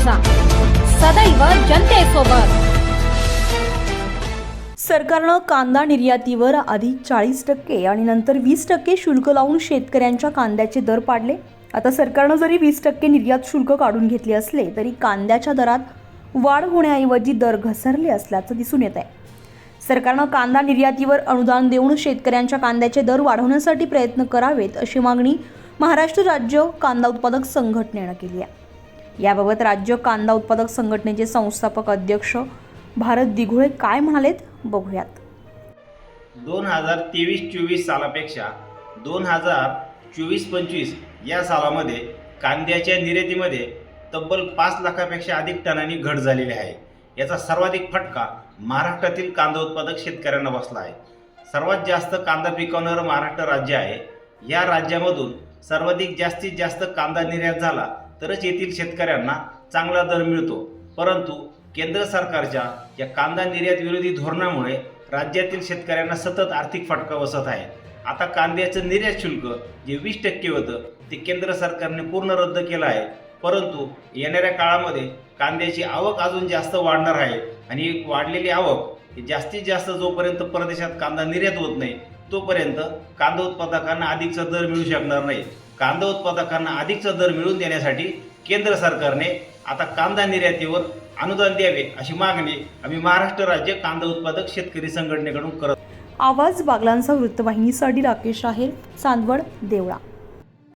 News सदैव जनतेसोबत. सरकारनं कांदा निर्यातीवर आधी चाळीस टक्के आणि नंतर वीस टक्के शुल्क लावून शेतकऱ्यांच्या कांद्याचे दर पाडले. आता सरकारनं जरी वीस टक्के निर्यात शुल्क काढून घेतले असले तरी कांद्याच्या दरात वाढ होण्याऐवजी दर घसरले असल्याचं दिसून येत आहे सरकारनं कांदा निर्यातीवर अनुदान देऊन शेतकऱ्यांच्या कांद्याचे दर वाढवण्यासाठी प्रयत्न करावेत अशी मागणी महाराष्ट्र राज्य कांदा उत्पादक संघटनेनं केली आहे. याबाबत राज्य कांदा उत्पादक संघटनेचे संस्थापक अध्यक्ष भारत दिघोळे काय म्हणालेत बघूयात. दोन हजार तेवीस चोवीस सालापेक्षा दोन हजार चोवीस पंचवीस या सालामध्ये कांद्याच्या निर्यातीमध्ये तब्बल पाच लाखापेक्षा अधिक टनांनी घट झालेली आहे. याचा सर्वाधिक फटका महाराष्ट्रातील कांदा उत्पादक शेतकऱ्यांना बसला आहे. सर्वात जास्त कांदा पिकवणारं महाराष्ट्र राज्य आहे. या राज्यामधून सर्वाधिक जास्तीत जास्त कांदा निर्यात झाला तरच येथील शेतकऱ्यांना चांगला दर मिळतो. परंतु केंद्र सरकारच्या या कांदा निर्यात विरोधी धोरणामुळे राज्यातील शेतकऱ्यांना सतत आर्थिक फटका बसत आहे. आता कांद्याचं निर्यात शुल्क जे वीस टक्के होतं ते केंद्र सरकारने पूर्ण रद्द केलं आहे. परंतु येणाऱ्या काळामध्ये कांद्याची आवक अजून जास्त वाढणार आहे आणि एक वाढलेली आवक ही जास्तीत जास्त जोपर्यंत परदेशात कांदा निर्यात होत नाही तोपर्यंत कांदा उत्पादकांना अधिकचा दर मिळू शकणार नाही. कांदा उत्पादकांना अधिकचा दर मिळवून देण्यासाठी केंद्र सरकारने आता कांदा निर्यातीवर अनुदान द्यावे अशी मागणी आम्ही महाराष्ट्र राज्य कांदा उत्पादक शेतकरी संघटनेकडून करत आवाज बागलांचा वृत्तवाहिनीसाठी राकेश आहेर चांदवड देवळा.